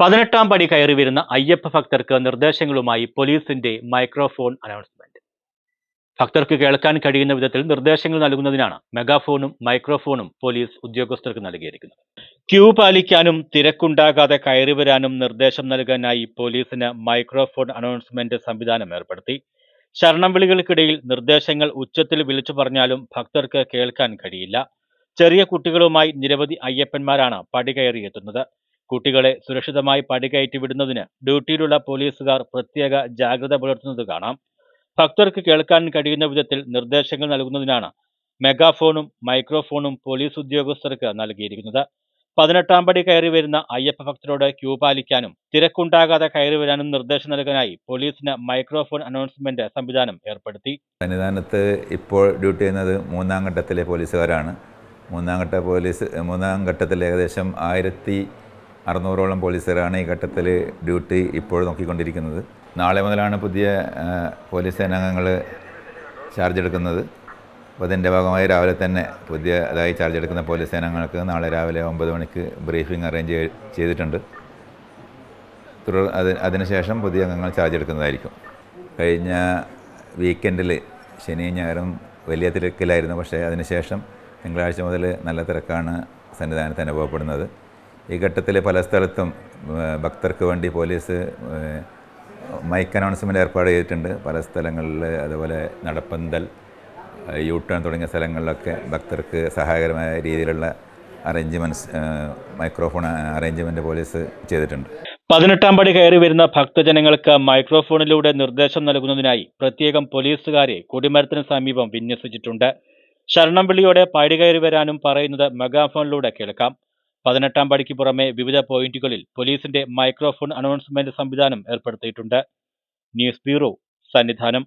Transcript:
പതിനെട്ടാം പടി കയറി വരുന്ന അയ്യപ്പ ഭക്തർക്ക് നിർദ്ദേശങ്ങളുമായി പോലീസിന്റെ മൈക്രോഫോൺ അനൗൺസ്മെന്റ്. ഭക്തർക്ക് കേൾക്കാൻ കഴിയുന്ന വിധത്തിൽ നിർദ്ദേശങ്ങൾ നൽകുന്നതിനാണ് മെഗാഫോണും മൈക്രോഫോണും പോലീസ് ഉദ്യോഗസ്ഥർക്ക് നൽകിയിരിക്കുന്നത്. ക്യൂ പാലിക്കാനും തിരക്കുണ്ടാകാതെ കയറി വരാനും നിർദ്ദേശം നൽകാനായി പോലീസിന് മൈക്രോഫോൺ അനൗൺസ്മെന്റ് സംവിധാനം ഏർപ്പെടുത്തി. ശരണം വിളികൾക്കിടയിൽ നിർദ്ദേശങ്ങൾ ഉച്ചത്തിൽ വിളിച്ചു പറഞ്ഞാലും ഭക്തർക്ക് കേൾക്കാൻ കഴിയില്ല. ചെറിയ കുട്ടികളുമായി നിരവധി അയ്യപ്പന്മാരാണ് പടി കയറിയെത്തുന്നത്. കുട്ടികളെ സുരക്ഷിതമായി പടികയറ്റി വിടുന്നതിന് ഡ്യൂട്ടിയിലുള്ള പോലീസുകാർ പ്രത്യേക ജാഗ്രത പുലർത്തുന്നത് കാണാം. ഭക്തർക്ക് കേൾക്കാൻ കഴിയുന്ന വിധത്തിൽ നിർദ്ദേശങ്ങൾ നൽകുന്നതിനാണ് മെഗാഫോണും മൈക്രോഫോണും പോലീസ് ഉദ്യോഗസ്ഥർക്ക് നൽകിയിരിക്കുന്നത്. പതിനെട്ടാം പടി കയറി വരുന്ന അയ്യപ്പ ഭക്തരോട് ക്യൂ പാലിക്കാനും തിരക്കുണ്ടാകാതെ കയറി വരാനും നിർദ്ദേശം നൽകാനായി പോലീസിന് മൈക്രോഫോൺ അനൗൺസ്മെന്റ് സംവിധാനം ഏർപ്പെടുത്തി. സന്നിധാനത്ത് ഇപ്പോൾ ഡ്യൂട്ടി ചെയ്യുന്നത് മൂന്നാം ഘട്ടത്തിലെ പോലീസുകാരാണ്. മൂന്നാം ഘട്ട പോലീസ് മൂന്നാം ഘട്ടത്തിൽ ഏകദേശം ആയിരത്തി അറുന്നൂറോളം പോലീസുകാരാണ് ഈ ഘട്ടത്തിൽ ഡ്യൂട്ടി ഇപ്പോൾ നോക്കിക്കൊണ്ടിരിക്കുന്നത്. നാളെ മുതലാണ് പുതിയ പോലീസ് സേനാംഗങ്ങൾ ചാർജ് എടുക്കുന്നത്. അപ്പോൾ അതിന്റെ ഭാഗമായി രാവിലെ തന്നെ പുതിയതായി ചാർജ് എടുക്കുന്ന പോലീസ് സേനാംഗങ്ങൾക്ക് നാളെ രാവിലെ ഒമ്പത് മണിക്ക് ബ്രീഫിംഗ് അറേഞ്ച് ചെയ്തിട്ടുണ്ട്. തുടർ അത് അതിനുശേഷം പുതിയ അംഗങ്ങൾ ചാർജ് എടുക്കുന്നതായിരിക്കും. കഴിഞ്ഞ വീക്കെൻഡിൽ ശനിയും ഞായറും വലിയ തിരക്കിലായിരുന്നു. പക്ഷേ അതിനുശേഷം തിങ്കളാഴ്ച മുതൽ നല്ല തിരക്കാണ് സന്നിധാനത്ത് അനുഭവപ്പെടുന്നത്. ഈ ഘട്ടത്തിൽ പല സ്ഥലത്തും ഭക്തർക്ക് വേണ്ടി പോലീസ് മൈക്ക് അനൗൺസ്മെന്റ് ഏർപ്പാട് ചെയ്തിട്ടുണ്ട്. പല സ്ഥലങ്ങളിൽ അതുപോലെ നടപ്പന്തൽ യു ടേൺ തുടങ്ങിയ സ്ഥലങ്ങളിലൊക്കെ ഭക്തർക്ക് സഹായകരമായ രീതിയിലുള്ള അറേഞ്ച്മെന്റ്സ് മൈക്രോഫോൺ അറേഞ്ച്മെന്റ് പോലീസ് ചെയ്തിട്ടുണ്ട്. പതിനെട്ടാം പടി കയറി വരുന്ന ഭക്തജനങ്ങൾക്ക് മൈക്രോഫോണിലൂടെ നിർദ്ദേശം നൽകുന്നതിനായി പ്രത്യേകം പോലീസുകാരെ കൊടിമരത്തിന് സമീപം വിന്യസിച്ചിട്ടുണ്ട്. ശരണം വിളിയോടെ പടി കയറി വരാനും പറയുന്നത് മെഗാഫോണിലൂടെ കേൾക്കാം. പതിനെട്ടാം പടിക്ക് പുറമെ വിവിധ പോയിന്റുകളിൽ പോലീസിന്റെ മൈക്രോഫോൺ അനൗൺസ്മെന്റ് സംവിധാനം ഏർപ്പെടുത്തിയിട്ടുണ്ട്. News bureau Sannidhanam.